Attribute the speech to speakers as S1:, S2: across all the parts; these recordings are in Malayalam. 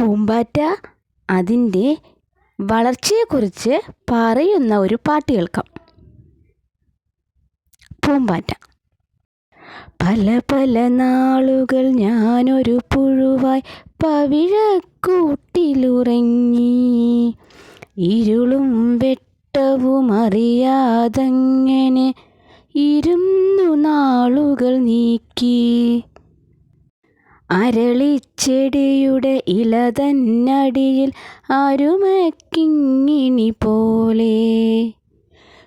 S1: പൂമ്പാറ്റ അതിന്റെ വളർച്ചയെക്കുറിച്ച് പറയുന്ന ഒരു പാട്ട് കേൾക്കാം. പൂമ്പാറ്റ. പല പല നാളുകൾ ഞാനൊരു പുഴുവായി പവിഴക്കൂട്ടിലുറങ്ങി. ഇരുളും വെട്ടവും അറിയാതങ്ങനെ അരളിച്ചെടിയുടെ ഇല തന്നടിയിൽ അരുമക്കിങ്ങിണി പോലെ.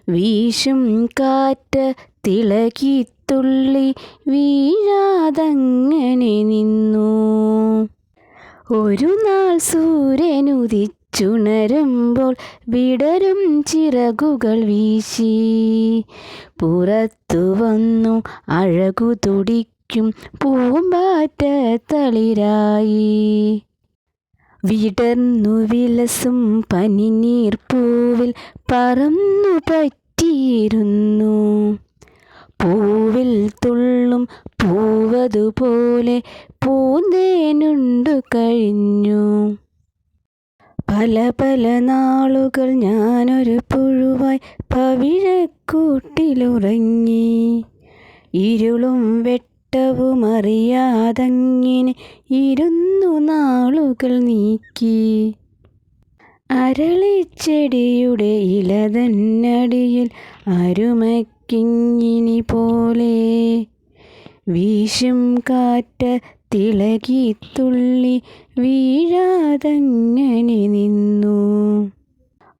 S1: വീശും കാറ്റ് തിളകിത്തുള്ളി വീഴാതങ്ങനെ നിന്നു. ഒരു നാൾ സൂര്യനുദിച്ചുണരുമ്പോൾ വിടരും ചിറകുകൾ വീശി. പുറത്തു വന്നു അഴകു തുടിക്കും പൂമ്പാറ്റ തളിരായി വിടർന്നു വിലസും പനിനീർ പൂവിൽ പറന്നു പറ്റിയിരുന്നു. പൂവിൽ തുള്ളും പൂവതുപോലെ പൂന്തേനുണ്ടു കഴിഞ്ഞു. പല പല നാളുകൾ ഞാനൊരു പുഴുവായി പവിഴക്കൂട്ടിലുറങ്ങി. ഇരുളും വെട്ടവും അറിയാതങ്ങനെ ഇരുന്നു നാളുകൾ നീക്കി. അരളിച്ചെടിയുടെ ഇല തന്നടിയിൽ അരുമക്കിങ്ങിനി പോലെ വീശും കാറ്റ് തിളകിത്തുള്ളി വീഴാതങ്ങനെ നിന്നു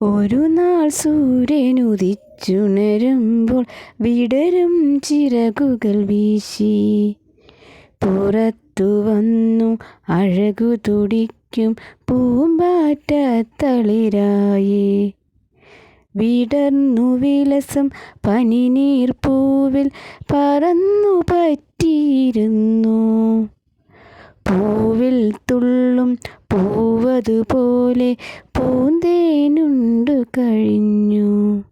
S1: ഒരു നാൾ സൂര്യനുദിച്ചുണരുമ്പോൾ വിടരും ചിറകുകൾ വീശി. പുറത്തു വന്നു അഴകു തുടിക്കും പൂമ്പാറ്റ തളിരായി. വിടർന്നു വിലസം പനിനീർ പൂവിൽ പറന്നു പറ്റിയിരുന്നു. പൂവിൽ തുള്ളും. പൂവതുപോലെ പൂന്തേനുണ്ടു കഴിഞ്ഞു.